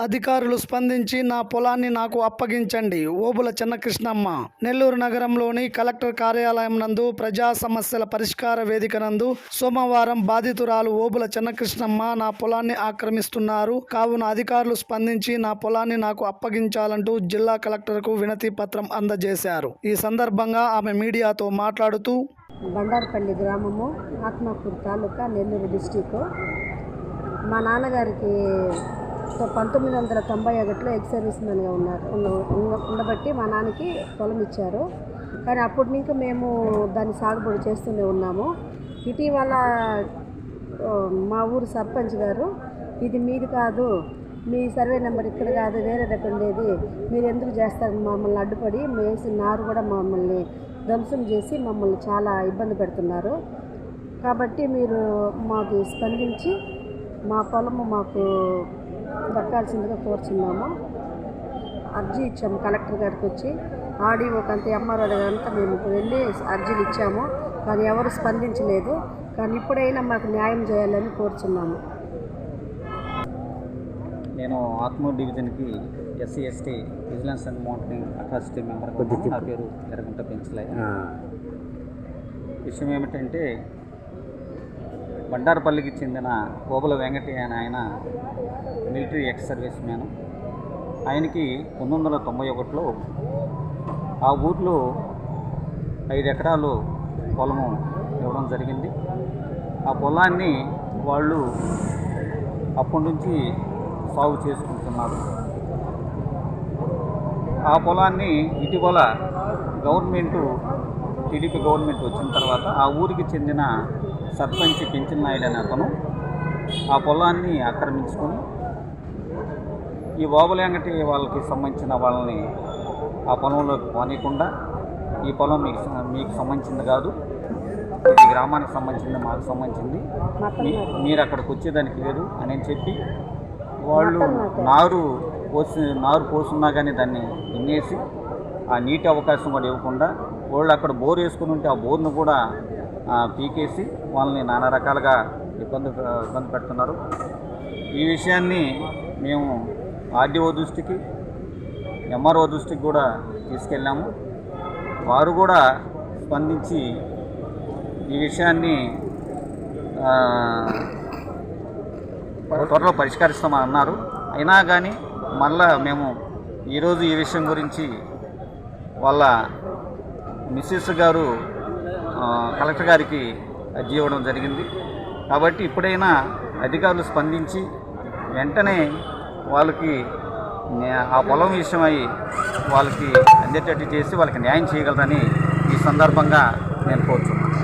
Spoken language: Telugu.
అధికారులు స్పందించి నా పొలాన్ని నాకు అప్పగించండి. ఓబుల చెన్నకృష్ణమ్మ. నెల్లూరు నగరంలోని కలెక్టర్ కార్యాలయం నందు ప్రజా సమస్యల పరిష్కార వేదిక నందు సోమవారం బాధితురాలు ఓబుల చెన్నకృష్ణమ్మ నా పొలాన్ని ఆక్రమిస్తున్నారు. కావున అధికారులు స్పందించి నా పొలాన్ని నాకు అప్పగించాలంటూ జిల్లా కలెక్టర్కు వినతి పత్రం అందజేశారు. ఈ సందర్భంగా ఆమె మీడియాతో మాట్లాడుతూ బండార్పల్లి గ్రామము ఆత్మకూరు తాలూకా నెల్లూరు డిస్టిక్ మా నాన్నగారికి పంతొమ్మిది వందల తొంభై ఒకటిలో ఎగ్ సర్వీస్ మ్యాన్గా ఉన్నారు ఉండబట్టి మా నాన్నకి పొలం ఇచ్చారు. కానీ అప్పటి నుంచి మేము దాన్ని సాగుబడి చేస్తూనే ఉన్నాము. ఇటీవల మా ఊరు సర్పంచ్ గారు ఇది మీది కాదు మీ సర్వే నెంబర్ ఇక్కడ కాదు వేరే దగ్గర ఉండేది. మీరు ఎందుకు చేస్తారు మమ్మల్ని అడ్డుపడి మేసి నారు కూడా మమ్మల్ని ధ్వంసం చేసి మమ్మల్ని చాలా ఇబ్బంది పెడుతున్నారు. కాబట్టి మీరు మాకు స్పందించి మా పొలము మాకు దక్కాల్సిందిగా కోరుచున్నాము. అర్జీ ఇచ్చాము కలెక్టర్ గారికి వచ్చి. ఆర్డీఓకి అంతా ఎంఆర్ఓ దగ్గర అంతా మేము వెళ్ళి అర్జీలు ఇచ్చాము. కానీ ఎవరు స్పందించలేదు. కానీ ఇప్పుడైనా మాకు న్యాయం చేయాలని కోరుచున్నాము. నేను ఆత్మూరు డివిజన్కి SC ST vigilance and monitoring authority member నా పేరు ఎర్రగుంట పెంచలయ్య విషయం ఏమిటంటే బండారపల్లికి చెందిన కోబల వెంకటయ్య అనే ఆయన మిలిటరీ ఎక్స్ సర్వీస్ మ్యాన్. ఆయనకి పంతొమ్మిది వందల తొంభై ఒకటిలో ఆ ఊర్లో ఐదు ఎకరాలు పొలము ఇవ్వడం జరిగింది. ఆ పొలాన్ని వాళ్ళు అప్పటి నుంచి సాగు చేసుకుంటున్నారు. ఆ పొలాన్ని ఇటీవల గవర్నమెంటు టీడీపీ గవర్నమెంట్ వచ్చిన తర్వాత ఆ ఊరికి చెందిన సర్పంచ్ పెంచిన నాయుడు అనే అతను ఆ పొలాన్ని ఆక్రమించుకొని ఈ ఓబలేంగటి వాళ్ళకి సంబంధించిన వాళ్ళని ఆ పొలంలోకి పోనీయకుండా ఈ పొలం మీకు మీకు సంబంధించింది కాదు ఇది గ్రామానికి సంబంధించింది మాకు సంబంధించింది. మీరు అక్కడికి వచ్చేదానికి లేదు అని చెప్పి వాళ్ళు నారు పోసి నారు పోసున్నా కానీ దాన్ని విన్నేసి ఆ నీటి అవకాశం కూడా ఇవ్వకుండా వాళ్ళు అక్కడ బోర్ వేసుకుని ఉంటే ఆ బోర్ను కూడా పీకేసి వాళ్ళని నానా రకాలుగా ఇబ్బంది ఇబ్బంది పెడుతున్నారు. ఈ విషయాన్ని మేము ఆర్డీఓ దృష్టికి ఎంఆర్ఓ దృష్టికి కూడా తీసుకెళ్ళాము. వారు కూడా స్పందించి ఈ విషయాన్ని త్వరలో పరిష్కరిస్తామని అన్నారు. అయినా కానీ మళ్ళా మేము ఈరోజు ఈ విషయం గురించి వాళ్ళ మిస్సెస్ గారు కలెక్టర్ గారికి అర్జీ ఇవ్వడం జరిగింది. కాబట్టి ఇప్పుడైనా అధికారులు స్పందించి వెంటనే వాళ్ళకి ఆ పొలం విషయమై వాళ్ళకి అందేటట్టు చేసి వాళ్ళకి న్యాయం చేయగలరని ఈ సందర్భంగా నేను కోరుతున్నాను